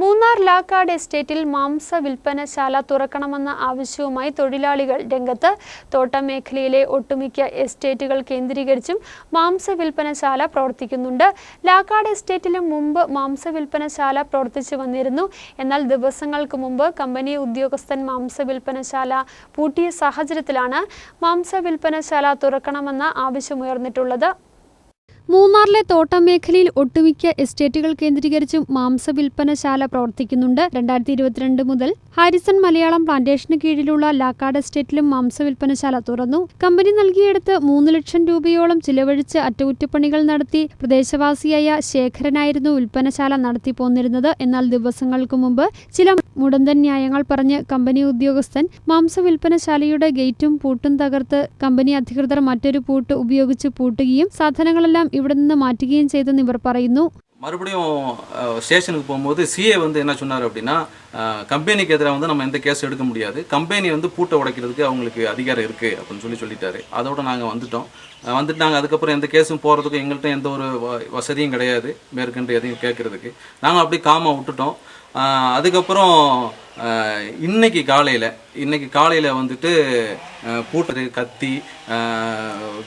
മൂന്നാർ ലാക്കാട് എസ്റ്റേറ്റിൽ മാംസ വിൽപ്പനശാല തുറക്കണമെന്ന ആവശ്യവുമായി തൊഴിലാളികൾ രംഗത്ത് തോട്ടം മേഖലയിലെ ഒട്ടുമിക്ക എസ്റ്റേറ്റുകൾ കേന്ദ്രീകരിച്ചും മാംസ വിൽപ്പനശാല പ്രവർത്തിക്കുന്നുണ്ട്. ലാക്കാട് എസ്റ്റേറ്റിലും മുമ്പ് മാംസ വിൽപ്പനശാല പ്രവർത്തിച്ചു വന്നിരുന്നു. എന്നാൽ ദിവസങ്ങൾക്ക് മുമ്പ് കമ്പനി ഉദ്യോഗസ്ഥൻ മാംസ വിൽപ്പനശാല പൂട്ടിയ സാഹചര്യത്തിലാണ് മാംസ വിൽപ്പനശാല തുറക്കണമെന്ന ആവശ്യമുയർന്നിട്ടുള്ളത് മൂന്നാറിലെ തോട്ടം മേഖലയിൽ ഒട്ടുമിക്ക എസ്റ്റേറ്റുകൾ കേന്ദ്രീകരിച്ചും മാംസ വിൽപ്പനശാല പ്രവർത്തിക്കുന്നുണ്ട്. രണ്ടായിരത്തി ഇരുപത്തിരണ്ട് മുതൽ ഹാരിസൺ മലയാളം പ്ലാന്റേഷന് കീഴിലുള്ള ലാക്കാട് എസ്റ്റേറ്റിലും മാംസ വിൽപ്പനശാല തുറന്നു. കമ്പനി നൽകിയെടുത്ത് മൂന്ന് ലക്ഷം രൂപയോളം ചിലവഴിച്ച് അറ്റകുറ്റപ്പണികൾ നടത്തി പ്രദേശവാസിയായ ശേഖരനായിരുന്നു വിൽപ്പനശാല നടത്തി പോന്നിരുന്നത്. എന്നാൽ ദിവസങ്ങൾക്ക് മുമ്പ് ചില മുടന്തൻ ന്യായങ്ങൾ പറഞ്ഞ് കമ്പനി ഉദ്യോഗസ്ഥൻ മാംസ വിൽപ്പനശാലയുടെ ഗേറ്റും പൂട്ടും തകർത്ത് കമ്പനി അധികൃതർ മറ്റൊരു പൂട്ട് ഉപയോഗിച്ച് പൂട്ടുകയും സാധനങ്ങളെല്ലാം ഇവിടെ നിന്ന് മാറ്റുകയും ചെയ്തെന്ന് ഇവർ പറയുന്നു மறுபடியும் அஹ், ஸ்டேஷனுக்கு போகும்போது சிஏ வந்து என்ன சொன்னார் அப்படின்னா அஹ், கம்பெனிக்கு எதிராக வந்து நம்ம எந்த கேஸ் எடுக்க முடியாது கம்பெனி வந்து பூட்டை உடைக்கிறதுக்கு அவங்களுக்கு அதிகாரம் இருக்குது அப்படின்னு சொல்லி சொல்லிட்டாரு அதோட நாங்கள் வந்துட்டோம் அஹ், வந்துட்டு நாங்கள் அதுக்கப்புறம் எந்த கேஸும் போகிறதுக்கு எங்கள்கிட்ட எந்த ஒரு வ- வசதியும் கிடையாது மேற்கண்டு எதையும் கேட்குறதுக்கு நாங்கள் அப்படி காமாக விட்டுட்டோம் அஹ், அதுக்கப்புறம் அஹ், இன்னைக்கு காலையில் இன்னைக்கு காலையில் வந்துட்டு அஹ், பூட்டு கத்தி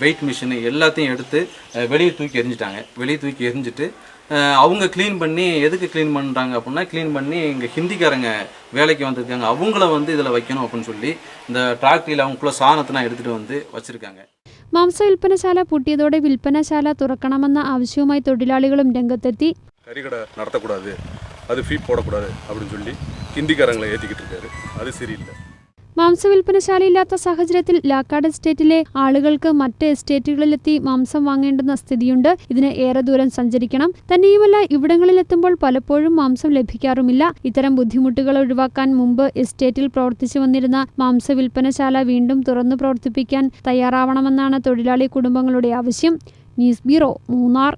வெயிட் மிஷின் எல்லாத்தையும் எடுத்து அஹ், வெளியே தூக்கி எரிஞ்சிட்டாங்க வெளியே தூக்கி எரிஞ்சிட்டு அஹ், அவங்க க்ளீன் பண்ணி எதுக்கு க்ளீன் பண்ணுறாங்க அப்படின்னா க்ளீன் பண்ணி இங்கே ஹிந்திக்காரங்க வேலைக்கு வந்திருக்காங்க அவங்கள வந்து இதில் வைக்கணும் அப்படின்னு சொல்லி இந்த டிராக்டரியில் அவங்களுக்குள்ள சாணத்தெல்லாம் எடுத்துகிட்டு வந்து வச்சுருக்காங்க മാംസ വിൽപ്പനശാല പൂട്ടിയതോടെ വിൽപ്പനശാല തുറക്കണമെന്ന ആവശ്യവുമായി തൊഴിലാളികളും രംഗത്തെത്തി கறிக்கடை நடத்தக்கூடாது அது ஃபீ போடக்கூடாது அப்படின்னு சொல்லி ஹிந்திக்காரங்களை ஏற்றிக்கிட்டு இருக்காரு அது சரியில்லை മാംസ വിൽപ്പനശാലയില്ലാത്ത സാഹചര്യത്തിൽ ലാക്കാട് എസ്റ്റേറ്റിലെ ആളുകൾക്ക് മറ്റ് എസ്റ്റേറ്റുകളിലെത്തി മാംസം വാങ്ങേണ്ടുന്ന സ്ഥിതിയുണ്ട് ഇതിന് ഏറെ ദൂരം സഞ്ചരിക്കണം തന്നെയുമല്ല ഇവിടങ്ങളിലെത്തുമ്പോൾ പലപ്പോഴും മാംസം ലഭിക്കാറുമില്ല ഇത്തരം ബുദ്ധിമുട്ടുകൾ ഒഴിവാക്കാൻ മുമ്പ് എസ്റ്റേറ്റിൽ പ്രവർത്തിച്ചു വന്നിരുന്ന മാംസ വിൽപ്പനശാല വീണ്ടും തുറന്നു പ്രവർത്തിപ്പിക്കാൻ തയ്യാറാവണമെന്നാണ് തൊഴിലാളി കുടുംബങ്ങളുടെ ആവശ്യം ന്യൂസ് ബ്യൂറോ മൂന്നാർ